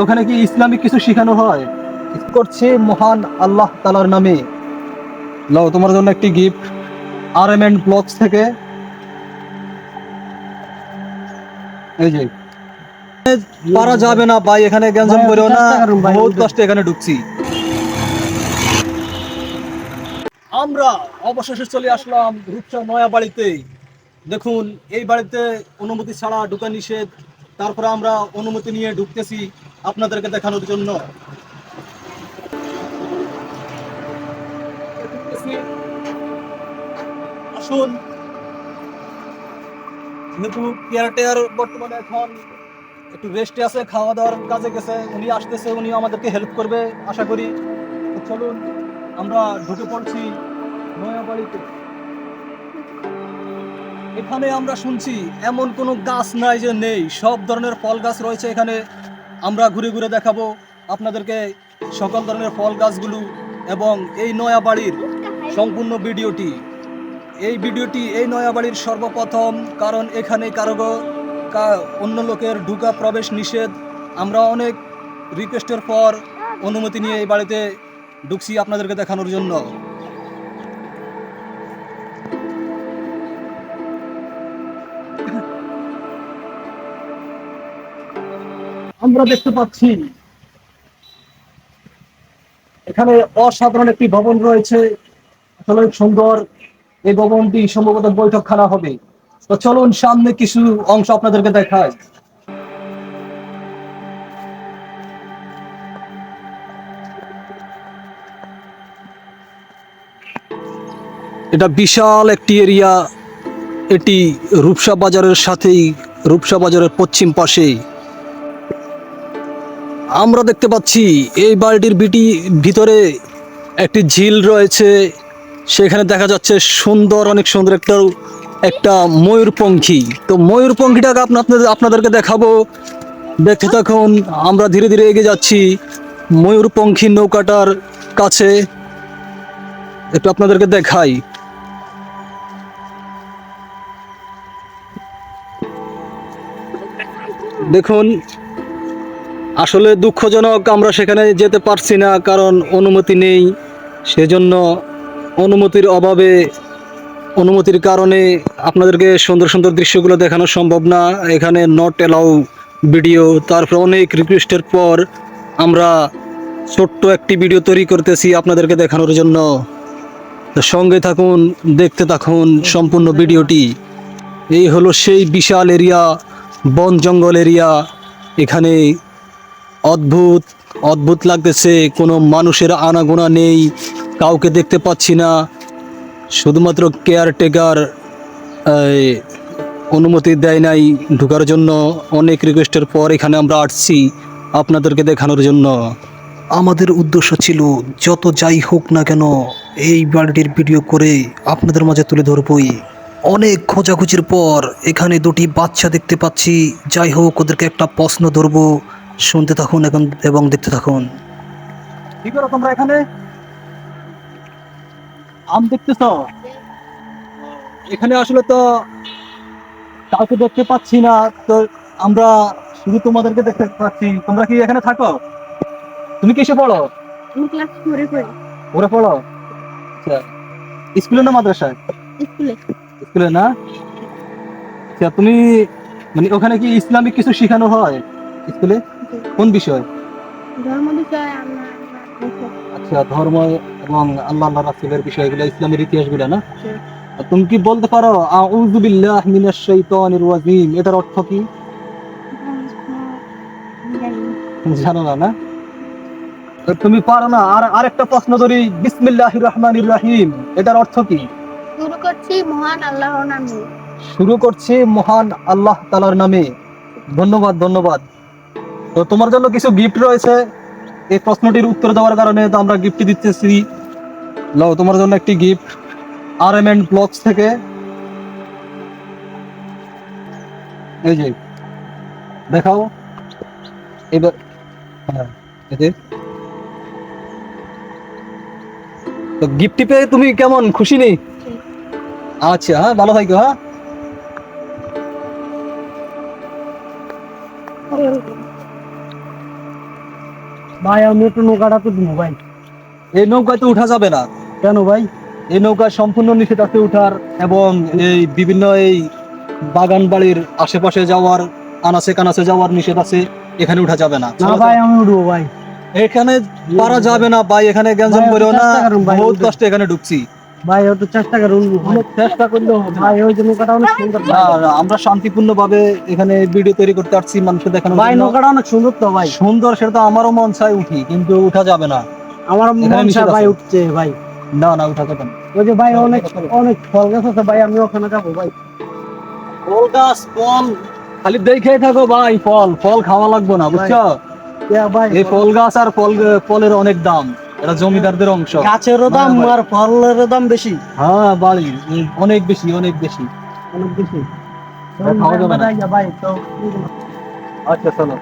ওখানে কি ইসলামিক কিছু শেখানো হয়? করছে মহান আল্লাহ তালার নামে। লও, তোমার জন্য একটি gift R M and blogs থেকে। এই যে। পারা যাবে না ভাই, এখানে গ্যাঞ্জাম করেও না। বহুত এখানে ঢুকছি। আমরা অবশেষে চলে আসলাম নয়া বাড়িতে দেখুন, এই বাড়িতে অনুমতি ছাড়া ঢুকা নিষেধ। তারপরে আমরা অনুমতি নিয়ে ঢুকতেছি। আপনাদেরকে দেখানোর জন্য। আসুন। যেহেতু কেয়ারটেয়ার বর্তমানে এখন একটু রেস্টে আছে খাওয়া দাওয়ার কাজে গেছে, উনি আসতেছে উনি আমাদেরকে হেল্প করবে, আশা করি। চলুন, আমরা ঢুকে পড়ছি নয়া বাড়িতে এখানে আমরা শুনছি, এমন কোনো গাছ নাই যে নেই, সব ধরনের ফল গাছ রয়েছে এখানে। আমরা ঘুরে ঘুরে দেখাবো আপনাদেরকে সকল ধরনের ফল গাছগুলো এবং এই নয়া বাড়ির সম্পূর্ণ ভিডিওটি। এই ভিডিওটি, এই নয়া বাড়ির সর্বপ্রথম, কারণ এখানে কারও অন্য লোকের ঢুকা প্রবেশ নিষেধ। আমরা অনেক রিকোয়েস্টের পর অনুমতি নিয়ে এই বাড়িতে ঢুকছি আপনাদেরকে দেখানোর জন্য। আমরা দেখতে পাচ্ছি এখানে অসাধারণ একটি ভবন রয়েছে। সুন্দর এই ভবনটি সম্ভবত বৈঠকখানা হবে। তো চলুন সামনে কিছু অংশ আপনাদেরকে দেখায় এটা বিশাল একটি এরিয়া। এটি রূপসা বাজারের সাথেই, রূপসা বাজারের পশ্চিম পাশেই। আমরা দেখতে পাচ্ছি এই বাড়িটির বিটি ভিতরে একটি ঝিল রয়েছে। সেখানে দেখা যাচ্ছে সুন্দর, অনেক সুন্দর একটা একটা ময়ূরপঙ্খী। তো ময়ূরপঙ্খীটাকে আপনা- আপনাদের আপনাদেরকে দেখাবো। দেখতে থাকুন, আমরা ধীরে ধীরে এগিয়ে যাচ্ছি ময়ূরপঙ্খী নৌকাটার কাছে। একটু আপনাদেরকে দেখাই। দেখুন আসলে দুঃখজনক, আমরা সেখানে যেতে পারছি না, কারণ অনুমতি নেই। সেজন্য অনুমতির অভাবে, অনুমতির কারণে আপনাদেরকে সুন্দর সুন্দর দৃশ্যগুলো দেখানো সম্ভব না। এখানে নট অ্যালাউ ভিডিও তারপর অনেক রিকোয়েস্টের পর আমরা ছোট্ট একটি ভিডিও তৈরি করতেছি আপনাদেরকে দেখানোর জন্য। সঙ্গে থাকুন, দেখতে থাকুন সম্পূর্ণ ভিডিওটি এই হলো সেই বিশাল এরিয়া বন জঙ্গল এরিয়া এখানে অদ্ভুত অদ্ভুত লাগতেছে, কোনো মানুষের আনাগোনা নেই, কাউকে দেখতে পাচ্ছি না। শুধুমাত্র কেয়ারটেকার অনুমতি দেয় নাই ঢোকার জন্য। অনেক রিকোয়েস্টের পর এখানে আমরা আসছি আপনাদেরকে দেখানোর জন্য। আমাদের উদ্দেশ্য ছিল যত যাই হোক না কেন এই বাড়িটির ভিডিও করে আপনাদের মাঝে তুলে ধরবই। অনেক খোঁজাখুঁজির পর এখানে দুটি বাচ্চা দেখতে পাচ্ছি। যাই হোক, ওদেরকে একটা প্রশ্ন ধরবো। শুনতে থাকুন এখন এবং দেখতে থাকুন। কি করো তোমরা এখানে? আম দেখতেছ? এখানে আসলে তো কাউকে দেখতে পাচ্ছি না তো আমরা শুধু তোমাদেরকে দেখতে পাচ্ছি। তোমরা কি এখানে থাকো? তুমি কিসে পড়ো? আমি ক্লাস ফোরে পড়ি। ওরে পড়ো? আচ্ছা। স্কুলে না মাদ্রাসায়? স্কুলে। স্কুলে না? আচ্ছা তুমি মানে ওখানে কি ইসলামিক কিছু শেখানো হয় স্কুলে? কোন বিষয়? ধর্ম বিষয়ে আচ্ছা ধর্ম এবং আল্লাহ আল্লাহ রাসূলের বিষয়গুলো ইসলামের ইতিহাসগুলো না? তুমি কি বলতে পারো আউযু বিল্লাহি মিনাশ শাইতানির রাজিম এটার অর্থ কি? জানো। না না? তুমি পারো না আর আরেকটা প্রশ্ন ধরি বিসমিল্লাহির রহমানির রহিম এটার অর্থ কি? শুরু করছি মহান আল্লাহর নামে। শুরু করছি মহান আল্লাহ তালার নামে। ধন্যবাদ ধন্যবাদ। তো তোমার জন্য কিছু গিফট রয়েছে। এই প্রশ্নটির উত্তর দেওয়ার কারণে তো আমরা গিফট দিতেছি। লও তোমার জন্য একটি gift R M and blogs থেকে। এই যে, দেখাও। এবার হ্যাঁ তো গিফটটি পেয়ে তুমি কেমন? খুশি নেই? আচ্ছা হ্যাঁ ভালো থাকো হ্যাঁ। ভাই আমি একটু নৌকাটা তো দিব ভাই। এই উঠা যাবে না। কেন ভাই? এই নৌকা সম্পূর্ণ নিষেধ আছে উঠার এবং এই বিভিন্ন এই বাগান বাড়ির আশেপাশে যাওয়ার আনাচে কানাচে যাওয়ার নিষেধ আছে এখানে উঠা যাবে না। না ভাই আমি উঠবো ভাই। এখানে পারা যাবে না ভাই এখানে গ্যাঞ্জাম করেও না। বহুত। কষ্টে এখানে ঢুকছি। ভাই চেষ্টা করে উঠবো। চেষ্টা করলেও ভাই ওই যে নৌকাটা অনেক সুন্দর। আমরা শান্তিপূর্ণ ভাবে এখানে ভিডিও তৈরি করতে পারছি মানুষকে দেখানো ভাই নৌকাটা অনেক সুন্দর তো ভাই। সুন্দর সেটা তো আমারও মন চাই উঠি কিন্তু উঠা যাবে না। আমার মন ভাই উঠছে ভাই। না না উঠা যাবে না। ওই যে ভাই অনেক অনেক ফল গাছ আছে ভাই আমি ওখানে যাব ভাই। ফল গাছ ফল। খালি দেখে থাকো ভাই ফল। ফল খাওয়া লাগবে না বুঝছ? ভাই এই ফল গাছ আর ফল ফলের অনেক দাম। এটা জমিদারদের অংশ। গাছেরও দাম আর ফলের দাম বেশি। হ্যাঁ বাড়ি। অনেক বেশি অনেক বেশি। অনেক বেশি। খাওয়া যাবে না। আচ্ছা চলো।